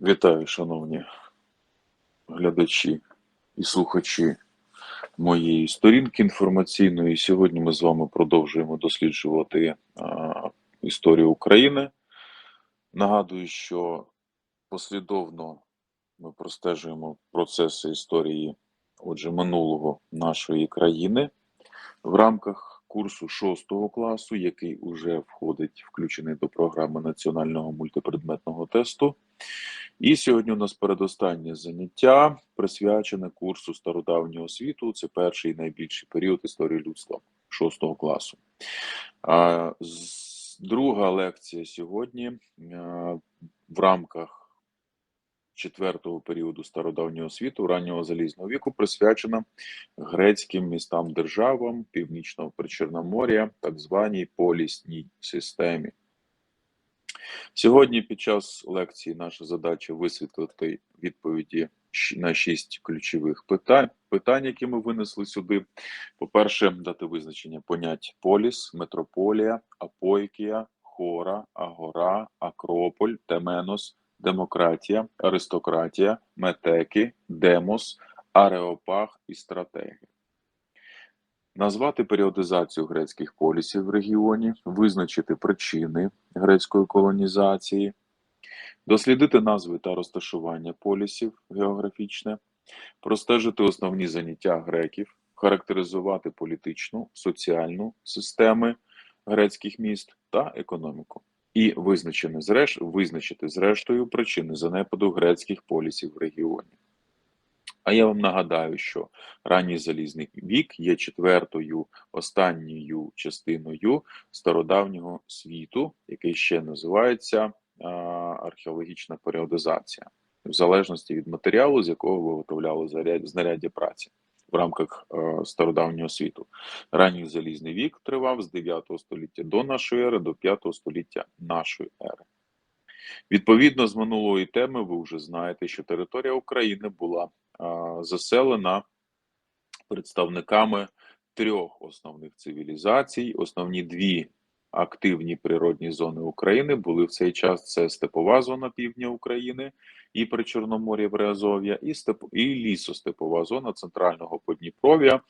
Вітаю, шановні глядачі і слухачі моєї сторінки інформаційної. Сьогодні ми з вами продовжуємо досліджувати а, історію України. Нагадую, що послідовно ми простежуємо процеси історії, отже, минулого нашої країни в рамках курсу 6 класу, який уже входить, включений до програми національного мультипредметного тесту. І сьогодні у нас передостаннє заняття присвячене курсу стародавнього світу. Це перший і найбільший період історії людства 6 класу. Друга лекція сьогодні в рамках четвертого періоду стародавнього світу, раннього залізного віку, присвячена грецьким містам державам Північного Причорномор'я, так званій полісній системі. Сьогодні під час лекції наша задача висвітлити відповіді на шість ключових питань, питань, які ми винесли сюди. По-перше, дати визначення понять поліс, метрополія, апойкія, хора, агора, акрополь, теменос, демократія, аристократія, метеки, демос, ареопаг і стратегія. Назвати періодизацію грецьких полісів в регіоні, визначити причини грецької колонізації, дослідити назви та розташування полісів географічне, простежити основні заняття греків, характеризувати політичну, соціальну системи грецьких міст та економіку. І визначити, зреш... визначити зрештою причини занепаду грецьких полісів в регіоні. А я вам нагадаю, що ранній залізний вік є четвертою останньою частиною стародавнього світу, який ще називається а, археологічна періодизація, в залежності від матеріалу, з якого виготовляли знаряддя праці в рамках е, стародавнього світу. Ранній залізний вік тривав з 9 століття до нашої ери до 5 століття нашої ери. Відповідно з минулої теми, ви вже знаєте, що територія України була заселена представниками трьох основних цивілізацій. Основні дві активні природні зони України були в цей час: це степова зона півдня України і Причорномор'я Приазов'я, і степ і лісостепова зона центрального Подніпров'я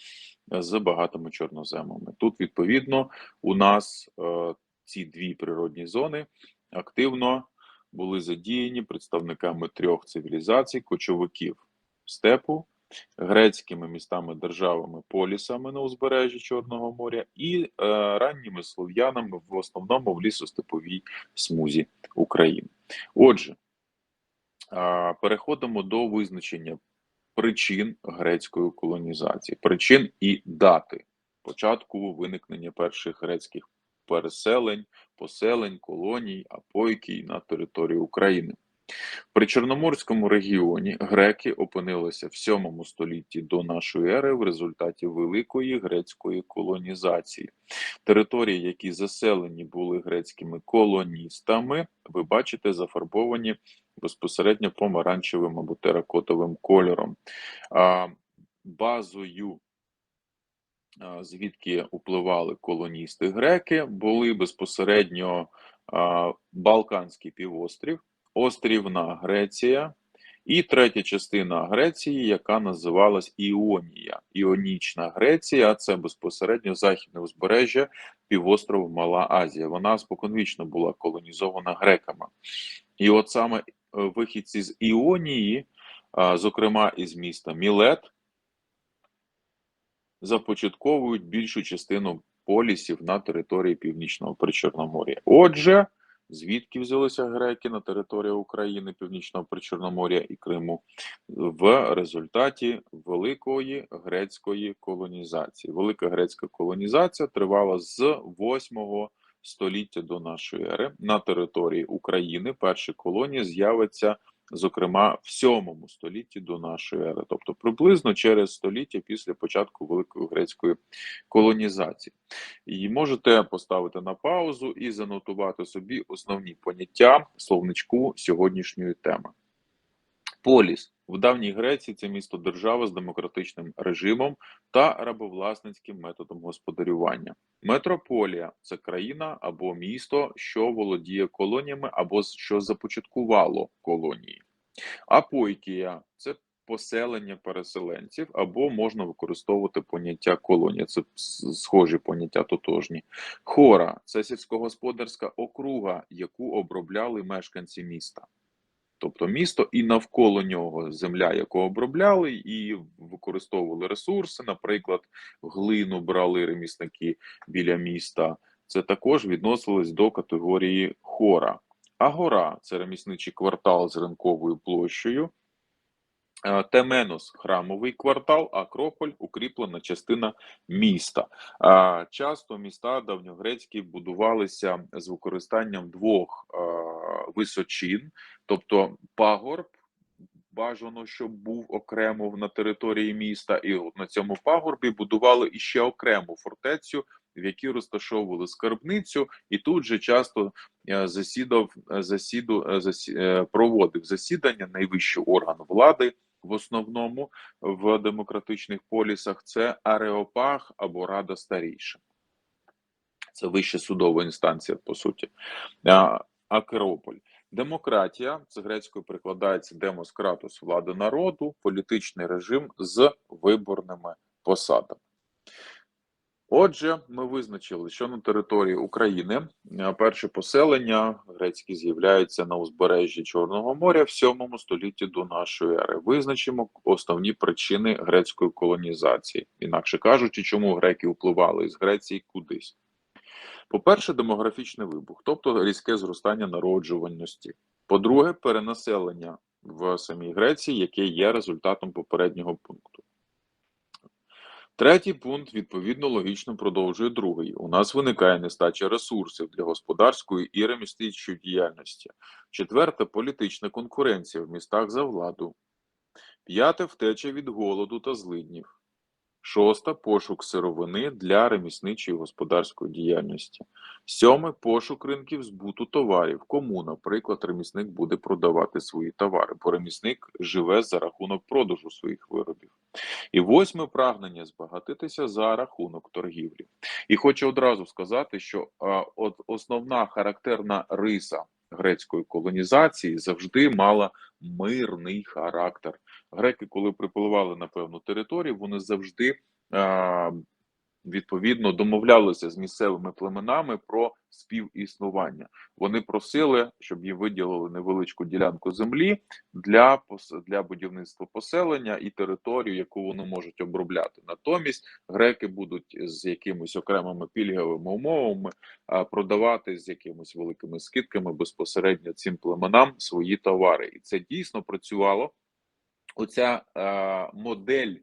з багатими чорноземами. Тут відповідно у нас е, ці дві природні зони активно були задіяні представниками трьох цивілізацій кочовиків степу, грецькими містами державами полісами на узбережжі Чорного моря і е, ранніми слов'янами в основному в лісостеповій смузі України. Отже, е, переходимо до визначення причин грецької колонізації, причин і дати початку виникнення перших грецьких переселень, поселень, колоній, апойкій на території України. При Чорноморському регіоні греки опинилися в 7 столітті до нашої ери в результаті великої грецької колонізації. Території, які заселені були грецькими колоністами, ви бачите, зафарбовані безпосередньо помаранчевим або теракотовим кольором. А, Базою звідки upливали колоністи греки, були безпосередньо Балканський півострів, острівна Греція і третя частина Греції, яка називалась Іонія. Іонічна Греція це безпосередньо західне узбережжя півострову Мала Азія. Вона споконвічно була колонізована греками. І от саме вихідці з Іонії, зокрема із міста Мілет, започатковують більшу частину полісів на території Північного Причорномор'я. Отже, звідки взялися греки на території України, Північного Причорномор'я і Криму в результаті великої грецької колонізації. Велика грецька колонізація тривала з 8 століття до нашої ери на території України. Перші колонії з'явиться зокрема в 7 столітті до нашої ери, тобто приблизно через століття після початку великої грецької колонізації. І можете поставити на паузу і занотувати собі основні поняття словничку сьогоднішньої теми. Поліс в давній Греції це місто держава з демократичним режимом та рабовласницьким методом господарювання. Метрополія це країна або місто, що володіє колоніями, або що започаткувало колонії. Апойкія це поселення переселенців, або можна використовувати поняття колонія. Це схожі поняття тотожні. Хора це сільськогосподарська округа, яку обробляли мешканці міста. Тобто місто і навколо нього земля, яку обробляли, і використовували ресурси, наприклад, глину брали ремісники біля міста. Це також відносилось до категорії хора. А гора це ремісничий квартал з ринковою площею. Е, Теменос храмовий квартал, Акрополь укріплена частина міста. А, Часто міста давньогрецькі будувалися з використанням двох е, височин, тобто пагорб. Бажано, щоб був окремо на території міста, і от на цьому пагорбі будували іще окрему фортецю, в якій розташовували скарбницю, і тут же часто е, засідав е, засіду, е, засі, е, проводив засідання найвищий орган влади. В основному в демократичних полісах це Ареопаг або Рада старійша. Це вища судова інстанція, по суті. Акерополь. Демократія це грецькою прикладається демос кратус влада народу, політичний режим з виборними посадами. Отже, ми визначили, що на території України е, перше поселення грецькі з'являються на узбережжі Чорного моря в 7 столітті до нашої ери. Визначимо основні причини грецької колонізації, інакше кажучи, чому греки впливали із Греції кудись. По-перше, демографічний вибух, тобто різке зростання народжуваності. По-друге, перенаселення в самій Греції, яке є результатом попереднього пункту. Третій пункт відповідно логічно продовжує другий. У нас виникає нестача ресурсів для господарської і ремістичної діяльності. Четверте політична конкуренція в містах за владу. П'яте втеча від голоду та злиднів. Шоста пошук сировини для ремісничої господарської діяльності. Сьоме пошук ринків збуту товарів. Кому, наприклад, ремісник буде продавати свої товари, бо ремісник живе за рахунок продажу своїх виробів. І восьме прагнення збагатитися за рахунок торгівлі. І хочу одразу сказати, що а, от основна характерна риса грецької колонізації завжди мала мирний характер. Греки, коли припливали на певну територію, вони завжди відповідно домовлялися з місцевими племенами про співіснування. Вони просили, щоб їм виділили невеличку ділянку землі для для будівництва поселення і територію, яку вони можуть обробляти. Натомість греки будуть з якимись окремими пільговими умовами продавати з якимись великими скидками безпосередньо цим племенам свої товари, і це дійсно працювало. Оця е, модель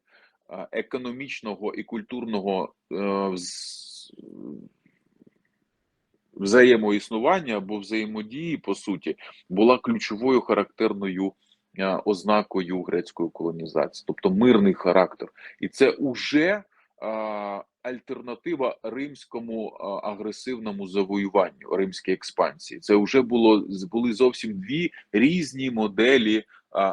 е, економічного і культурного е, взаємоіснування або взаємодії, по суті, була ключовою характерною ознакою грецької колонізації, тобто мирний характер, і це уже альтернатива римському агресивному завоюванню, римській експансії. Це вже було були зовсім дві різні моделі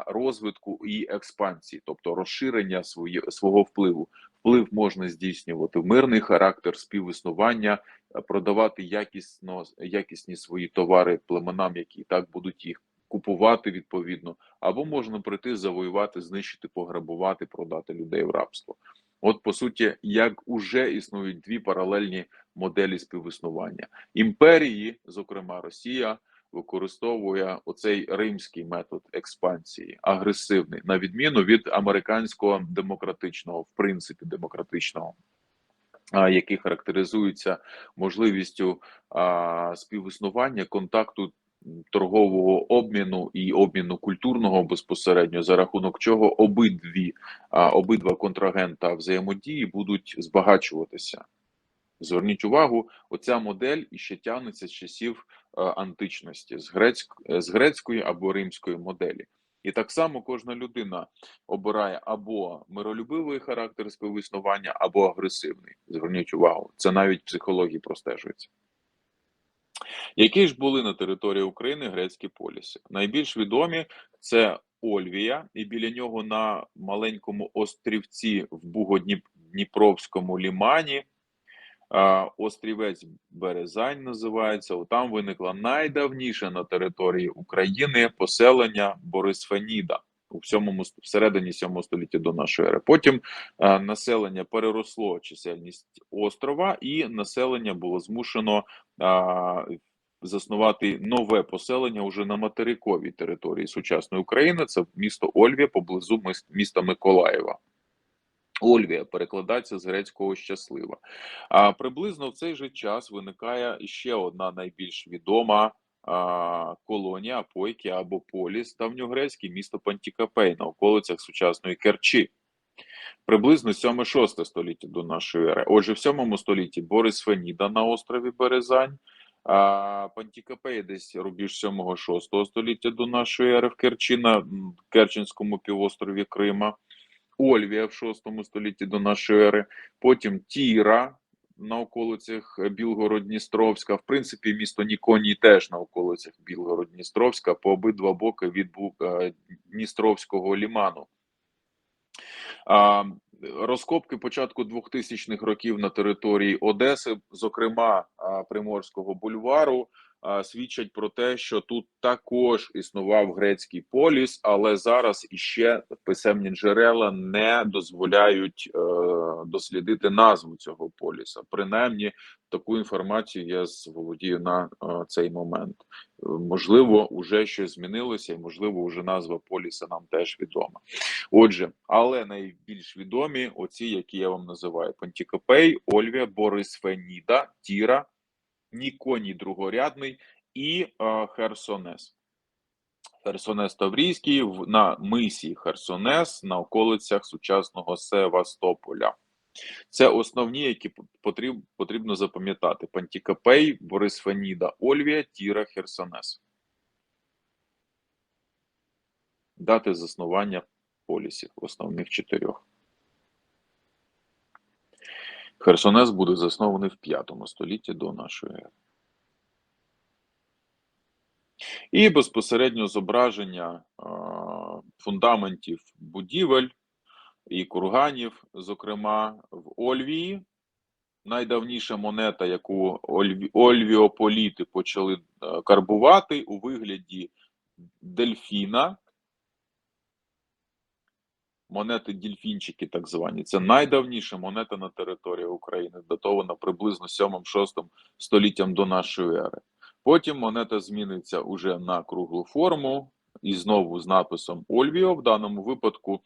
розвитку і експансії, тобто розширення свої, свого впливу. Вплив можна здійснювати в мирний характер співіснування, продавати якісно якісні свої товари племенам, які і так будуть їх купувати відповідно, або можна прийти, завоювати, знищити, пограбувати, продати людей в рабство. От по суті, як уже існують дві паралельні моделі співіснування. Імперії, зокрема Росія використовує оцей римський метод експансії, агресивний, на відміну від американського демократичного, в принципі, демократичного, який характеризується можливістю а, співіснування контакту торгового обміну і обміну культурного безпосередньо, за рахунок чого обидві обидва контрагента взаємодії будуть збагачуватися. Зверніть увагу, оця модель іще тягнеться з часів античності, з, грецьк, з грецької або римської моделі. І так само кожна людина обирає або миролюбивий характер співіснування, або агресивний. Зверніть увагу, це навіть психології простежується. Які ж були на території України грецькі поліси? Найбільш відомі це Ольвія, і біля нього на маленькому острівці в Бугодніпровському лімані Острівець Березань називається. Там виникла найдавніше на території України поселення Борисфеніда у всьому всередині 7 століття до нашої ери. Потім а, населення переросло чисельність острова, і населення було змушено а, заснувати нове поселення уже на материковій території сучасної України. Це місто Ольвія поблизу міс- міста Миколаєва. Ольвія перекладається з грецького щаслива. А приблизно в цей же час виникає ще одна найбільш відома а, колонія Апойки або Поліс, давньогрецький місто Пантікапей на околицях сучасної Керчі. Приблизно 7-6 століття до нашої ери. Отже, в 7 столітті Борис Феніда на острові Березань, а Пантікапей десь рубіж 7-6 століття до нашої ери в Керчі на Керченському півострові Крима. Ольвія в 6 столітті до нашої ери, потім Тіра на околицях Білгород-Дністровська. В принципі, місто Ніконій теж на околицях Білгород-Дністровська по обидва боки від е, Дністровського ліману. Розкопки початку 2000-х років на території Одеси, зокрема Приморського бульвару, свідчать про те, що тут також існував грецький поліс, але зараз іще писемні джерела не дозволяють е, дослідити назву цього поліса. Принаймні, таку інформацію я володію на е, цей момент. Можливо, уже щось змінилося, і можливо, уже назва поліса нам теж відома. Отже, але найбільш відомі оці, які я вам називаю: Пантікопей, Ольвія, Борис Феніда, Тіра, Ніконій Другорядний і е, Херсонес. Херсонес Таврійський на мисі Херсонес на околицях сучасного Севастополя. Це основні, які потріб, потрібно запам'ятати: Пантікопей, Борис Феніда, Ольвія, Тіра, Херсонес. Дати заснування полісів, основних чотирьох. Херсонес буде заснований в 5 столітті до нашої ери. І безпосередньо зображення фундаментів будівель і курганів, зокрема в Ольвії. Найдавніша монета, яку Ольві, ольвіополіти почали е, карбувати у вигляді дельфіна. Монети дільфінчики, так звані. Це найдавніша монета на території України, датована приблизно 7-6 століттям до нашої ери. Потім монета зміниться уже на круглу форму і знову з написом Ольвіо. В даному випадку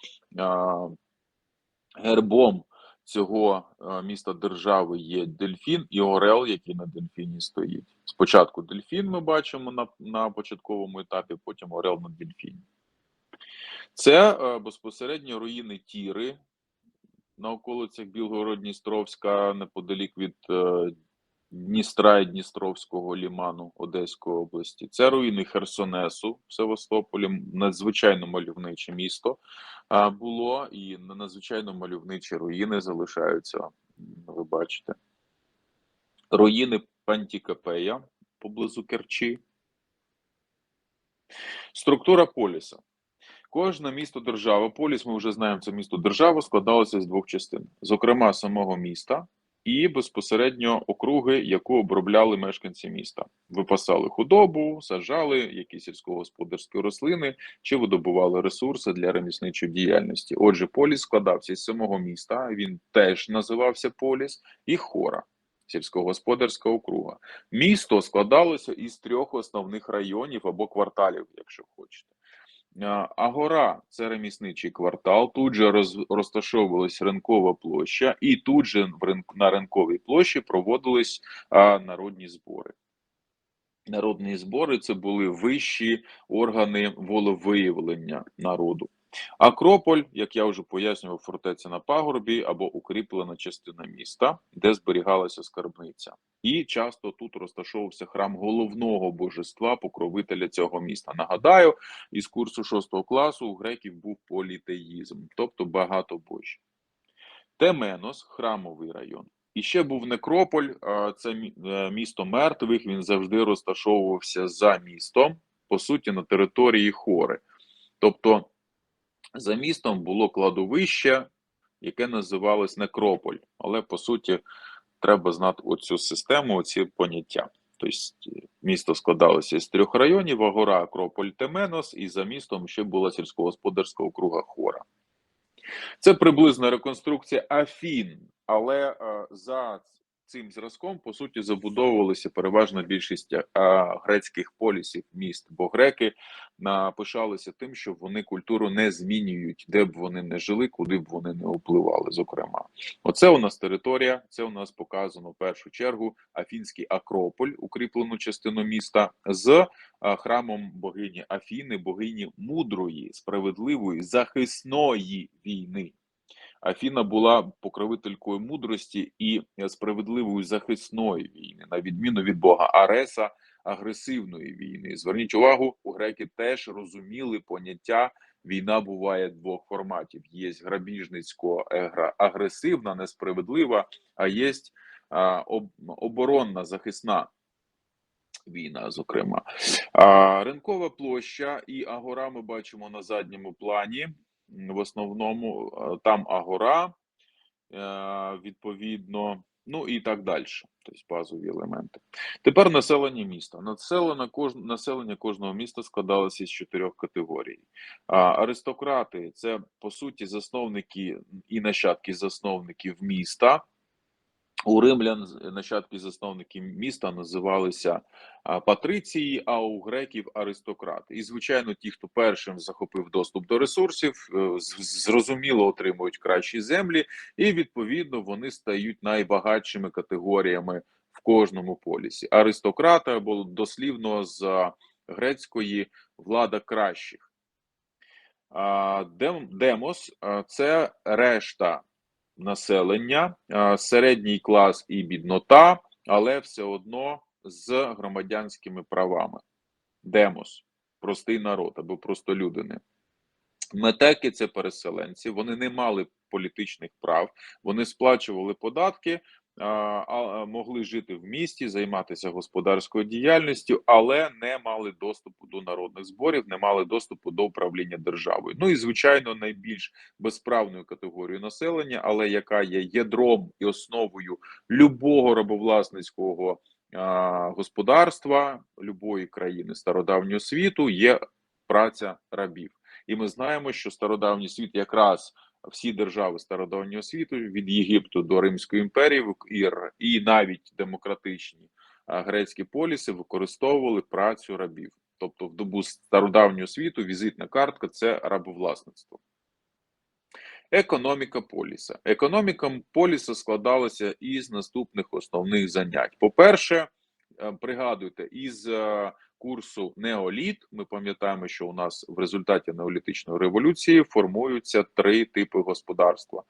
гербом цього міста держави є дельфін і орел, який на дельфіні стоїть. Спочатку дельфін ми бачимо на, на початковому етапі, потім орел на дельфіні. Це е, безпосередньо руїни Тіри на околицях Білгород-Дністровська, неподалік від е, Дністра і Дністровського ліману Одеської області. Це руїни Херсонесу в Севастополі, надзвичайно мальовниче місто було, і надзвичайно мальовничі руїни залишаються. Ви бачите. Руїни Пантікапея поблизу Керчі. Структура поліса. Кожне місто держава, поліс, ми вже знаємо, це місто держава складалося з двох частин, зокрема, самого міста і безпосередньо округи, яку обробляли мешканці міста. Випасали худобу, саджали якісь сільськогосподарські рослини чи видобували ресурси для ремісничої діяльності. Отже, поліс складався з самого міста. Він теж називався поліс і хора. Сільськогосподарська округа. Місто складалося із трьох основних районів або кварталів, якщо хочете. Агора це ремісничий квартал. Тут же роз, розташовувалась ринкова площа, і тут же на ринковій площі проводились а, народні збори. Народні збори це були вищі органи волевиявлення народу. Акрополь, як я вже пояснював, фортеця на пагорбі або укріплена частина міста, де зберігалася скарбниця. І часто тут розташовувався храм головного божества, покровителя цього міста. Нагадаю, із курсу 6 класу у греків був політеїзм, тобто багатобожі. Теменос храмовий район. І ще був Некрополь, це е, місто мертвих. Він завжди розташовувався за містом, по суті, на території хори. Тобто за містом було кладовище, яке називалось Некрополь, але по суті треба знати оцю систему, оці поняття. Тобто місто складалося з трьох районів: Агора, Акрополь, Теменос, і за містом ще була сільськогосподарська округа Хора. Це приблизна реконструкція Афін, але е, за цим зразком по суті забудовувалися переважно більшість е, грецьких полісів міст, бо греки напишалися тим, що вони культуру не змінюють, де б вони не жили, куди б вони не впливали. Зокрема, оце у нас територія. Це у нас показано в першу чергу Афінський Акрополь, укріплену частину міста з е, храмом богині Афіни, богині мудрої, справедливої захисної війни. Афіна була покровителькою мудрості і справедливою захисної війни, на відміну від Бога Ареса агресивної війни. Зверніть увагу, у греки теж розуміли поняття. Війна буває двох форматів: є грабіжницько агресивна, несправедлива, а є оборонна захисна війна. Зокрема, ринкова площа і агора ми бачимо на задньому плані в основному там агора, е, відповідно, ну і так далі. Тобто базові елементи. Тепер населення міста. Населення, кож... населення кожного міста складалося з чотирьох категорій. Аристократи це по суті засновники і нащадки засновників міста. У римлян нащадки засновники міста називалися патриції, а у греків аристократи. І, звичайно, ті, хто першим захопив доступ до ресурсів, е, зрозуміло отримують кращі землі, і відповідно вони стають найбагатшими категоріями в кожному полісі. Аристократи або дослівно з грецької влада кращих. Демос це решта населення, середній клас і біднота, але все одно з громадянськими правами. Демос, простий народ або просто людини. Метеки це переселенці, вони не мали політичних прав, вони сплачували податки, а могли жити в місті, займатися господарською діяльністю, але не мали доступу до народних зборів, не мали доступу до управління державою. Ну і звичайно, найбільш безправною категорією населення, але яка є ядром і основою любого рабовласницького господарства любої країни стародавнього світу, є праця рабів. І ми знаємо, що стародавній світ якраз всі держави стародавнього світу від Єгипту до Римської імперії і навіть демократичні грецькі поліси використовували працю рабів. Тобто, в добу стародавнього світу візитна картка це рабовласництво. Економіка поліса. Економіка поліса складалася із наступних основних занять. По-перше, е, пригадуйте, із е, курсу неоліт. Ми пам'ятаємо, що у нас в результаті неолітичної революції формуються три типи господарства: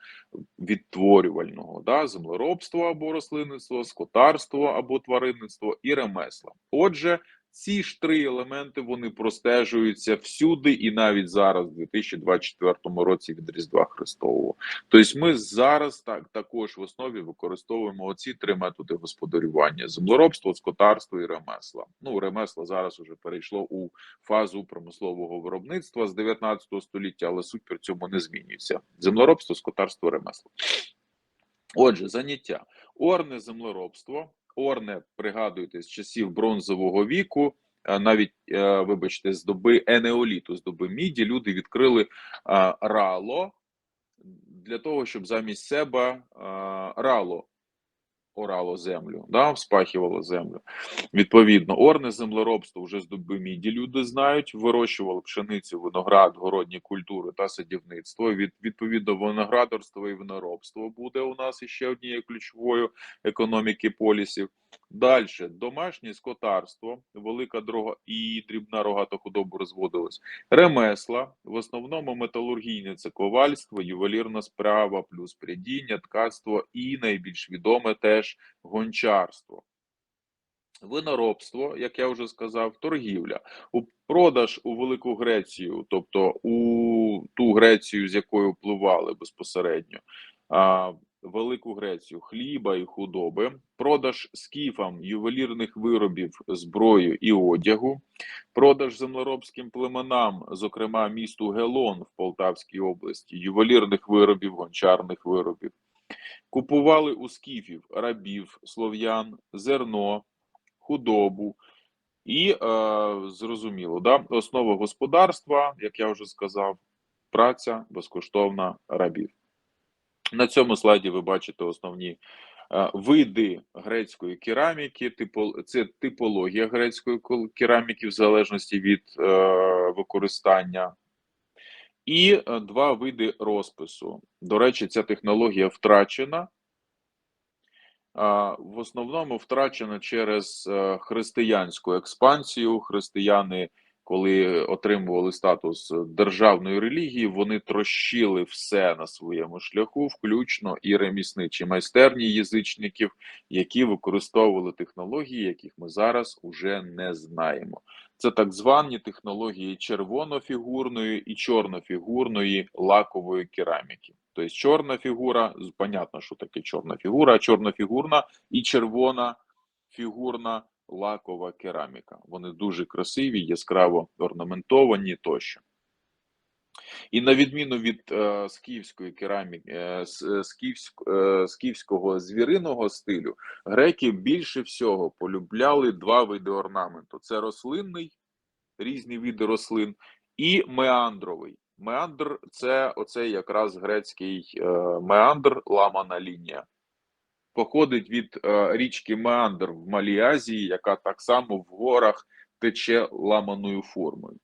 відтворювального да, землеробство або рослинництво, скотарство або тваринництво і ремесла. Отже, ці ж три елементи вони простежуються всюди, і навіть зараз, в 2024 році, від Різдва Христового. Тобто, ми зараз так також в основі використовуємо оці три методи господарювання: землеробство, скотарство і ремесла. Ну, ремесло зараз уже перейшло у фазу промислового виробництва з 19 століття, але суть при цьому не змінюється: землеробство, скотарство, ремесло. Отже, заняття орне землеробство. Орне, пригадуйте, з часів бронзового віку, навіть, е, вибачте, з доби енеоліту, з доби міді, люди відкрили рало для того, щоб замість себе рало орало землю, да, вспахивало землю. Відповідно, орне землеробство вже з доби міді люди знають, вирощували пшеницю, виноград, городні культури та садівництво. Від, Відповідно, виноградарство і виноробство буде у нас іще однією ключовою економіки полісів. Далі домашнє скотарство, велика дорога і дрібна рогата худобу розводилась. Ремесла, в основному металургійне це ковальство, ювелірна справа, плюс прядіння, ткацтво і найбільш відоме теж гончарство. Виноробство, як я вже сказав, торгівля, у продаж у Велику Грецію, тобто у ту Грецію, з якою впливали безпосередньо, Велику Грецію хліба і худоби, продаж скіфам ювелірних виробів, зброї і одягу, продаж землеробським племенам, зокрема місту Гелон в Полтавській області, ювелірних виробів, гончарних виробів, Купували у скіфів рабів, слов'ян, зерно, худобу. І е, зрозуміло, да, основа господарства, як я вже сказав, праця безкоштовна рабів. На цьому слайді ви бачите основні е, види грецької кераміки, це типологія грецької кераміки в залежності від е, використання. І е, два види розпису. До речі, ця технологія втрачена. В основному втрачена через християнську експансію. Християни, коли отримували статус державної релігії, вони трощили все на своєму шляху, включно і ремісничі майстерні язичників, які використовували технології, яких ми зараз уже не знаємо. Це так звані технології червонофігурної і чорнофігурної лакової кераміки. Тобто чорна фігура, понятно, що таке чорна фігура, чорнофігурна і червона фігурна лакова кераміка. Вони дуже красиві, яскраво орнаментовані тощо. І на відміну від е, скіфської кераміки, е, е, скіфськ, е, скіфського звіриного стилю, греки більше всього полюбляли два види орнаменту: це рослинний, різні види рослин, і меандровий. Меандр це оцей якраз грецький е, меандр, ламана лінія. Походить від е, річки Меандр в Малій Азії, яка так само в горах тече ламаною формою.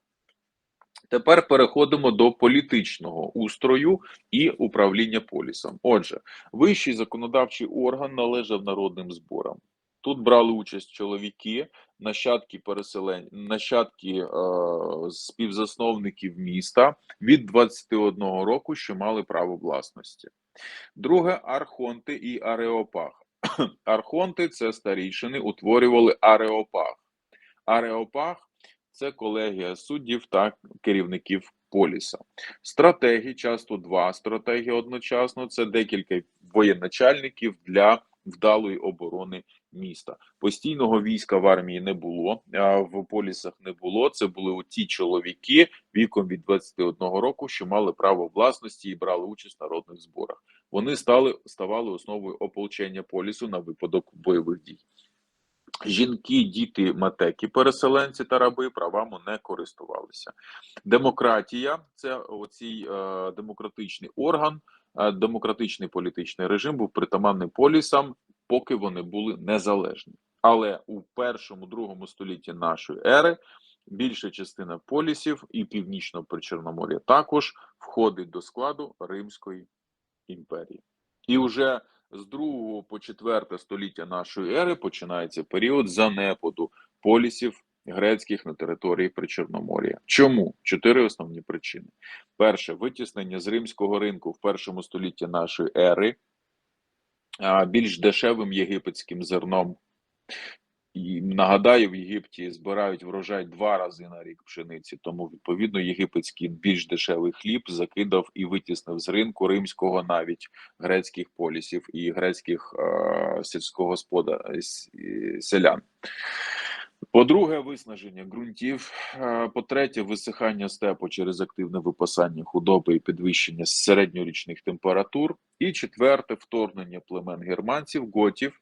Тепер переходимо до політичного устрою і управління полісом. Отже, вищий законодавчий орган належав народним зборам. Тут брали участь чоловіки, нащадки переселень, нащадки е, співзасновників міста від 21 року, що мали право власності. Друге архонти і ареопаг. Архонти це старійшини, утворювали ареопаг. Ареопаг це колегія суддів та керівників поліса. Стратегі, часто два стратегі одночасно, це декілька воєначальників для вдалої оборони міста. Постійного війська в армії не було, в полісах не було. Це були ті чоловіки віком від 21 року, що мали право власності і брали участь в народних зборах. Вони стали ставали основою ополчення полісу на випадок бойових дій. Жінки, діти, матеки, переселенці та раби правами не користувалися. Демократія це оцій е, демократичний орган, демократичний політичний режим був притаманний полісам, поки вони були незалежні. Але у першому другому столітті нашої ери більша частина полісів і північного причорномор'я також входить до складу Римської імперії. І вже з 2 по 4 століття нашої ери починається період занепаду полісів грецьких на території Причорномор'я. Чому? Чотири основні причини: перше витіснення з римського ринку в першому столітті нашої ери більш дешевим єгипетським зерном. І нагадаю, в Єгипті збирають врожай два рази на рік пшениці, тому відповідно єгипетський більш дешевий хліб закидав і витіснив з ринку римського навіть грецьких полісів і грецьких е, сільськогосподар селян. По-друге, виснаження ґрунтів. Е, По-третє, висихання степу через активне випасання худоби і підвищення середньорічних температур. І четверте, вторгнення племен германців, готів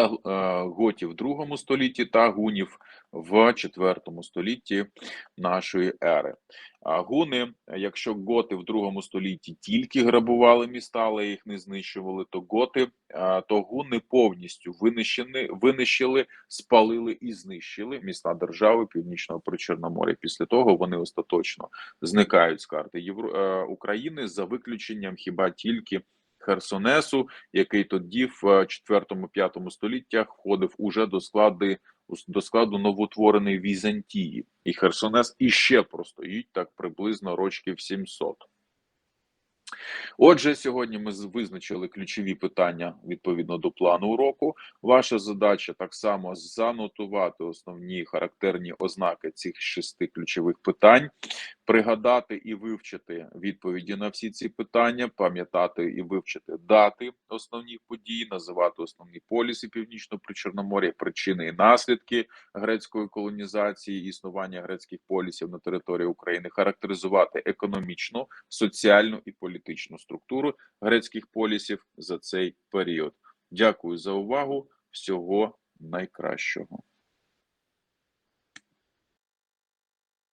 та е, готів в другому столітті та гунів в четвертому столітті нашої ери. А гуни, якщо готи в другому столітті тільки грабували міста, але їх не знищували, то готи, е, то гуни повністю винищені, винищили, спалили і знищили міста держави Північного Причорномор'я. Після того вони остаточно зникають з карти Євро... е, України за виключенням хіба тільки. Херсонесу, який тоді в 4-5 століттях входив уже до складу до складу новоутвореної Візантії, і Херсонес іще простоїть так приблизно рочків 700. Отже, сьогодні ми визначили ключові питання відповідно до плану уроку. Ваша задача так само занотувати основні характерні ознаки цих шести ключових питань, пригадати і вивчити відповіді на всі ці питання, пам'ятати і вивчити дати основних подій, називати основні поліси північного причорномор'я, причини і наслідки грецької колонізації, існування грецьких полісів на території України, характеризувати економічну, соціальну і політичну структуру грецьких полісів за цей період. Дякую за увагу. Всього найкращого.